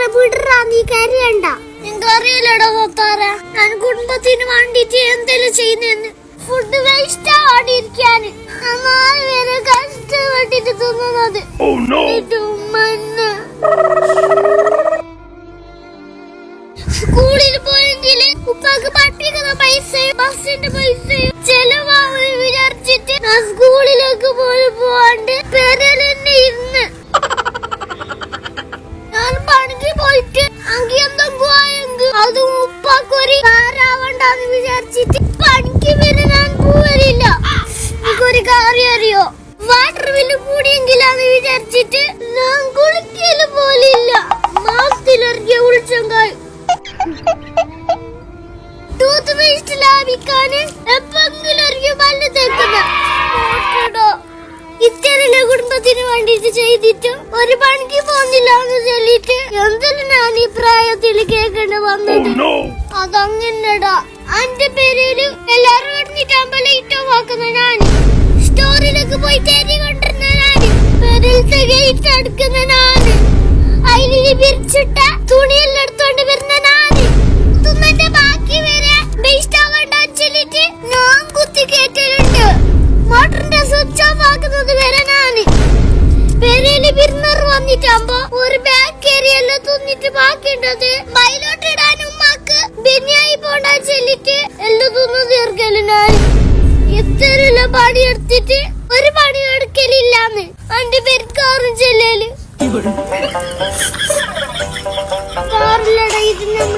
ബസീറ വിടറാ നീ കരയണ്ട. എനിക്കറിയില്ലടാ ഞാൻ കുടുംബത്തിന് വേണ്ടിട്ട് എന്തെങ്കിലും ചെയ്യുന്നെന്ന് ഫുഡ് വേസ്റ്റ് ആടിയിരിക്കാന്. നാല് പേരെ കഷ്ടപ്പെട്ടിട്ട് തിന്നുന്നത് Oh സ്കൂളിൽ പോയെങ്കിൽ ഉപ്പാക്ക് പഠിപ്പിക്കുന്ന പൈസയും ബസ്സിന്റെ അത് ഉപ്പാക്കൊരു കാറാവണ്ടെന്ന് വിചാരിച്ചിട്ട് പണിക്ക് പിന്നെ ഞാൻ പോവലില്ല. എനിക്കൊരു കാര്യം അറിയോ? വാട്ടർ ബില്ല് കൂടിയെങ്കിലാന്ന് വിചാരിച്ചിട്ട് ഞാൻ കുളിക്കൽ പോലില്ല. മാസത്തിലിറങ്ങിയ ഉളിച്ചങ്കായി ടൂത്ത് പേസ്റ്റ് ലാഭിക്കാന് എപ്പെങ്കിലും ഇറങ്ങിയ പല്ല് തേക്കുന്ന. ഇത്തരം കുടുംബത്തിന് വേണ്ടിട്ട് ചെയ്തിട്ട് ഒരു പണിക്ക് പോകുന്നില്ല എന്ന് ചൊല്ലിട്ട് ഈ പ്രായത്തിൽ കേൾക്കേണ്ടി Oh വന്നത് no! അതങ്ങനെടാ. അന്റെ പേരിൽ എല്ലാരും കിടന്നിട്ടാകുമ്പോ ലൈറ്റ് ഓഫ് ആക്കുന്ന ഞാൻ സ്റ്റോറിലേക്ക് പോയി തേരി കൊണ്ടിരുന്ന ഞാൻ പെരലത്തെ ഗേറ്റ് അടുക്കുന്ന ഞാൻ. വന്നിട്ടാകുമ്പോ ഒരു ബാഗ് ഏരിയല്ല തിന്നിട്ട് ബാക്കിയുണ്ടത്? ബൈലോട്ട് ഇടാൻ ഉമ്മാക്ക് ബിരിയാണി പോണ്ട ചെല്ലിട്ട് എല്ലാം തിന്നു തീർക്കൽ ഞാൻ. എത്ര പണി എടുത്തിട്ട് ഒരു പണി എടുക്കലില്ലാന്ന് എന്റെ പെരുക്കാറും ചെല്ലല്. കാറിലട ഇത് നമ്മുടെ വിധിയാന്തോ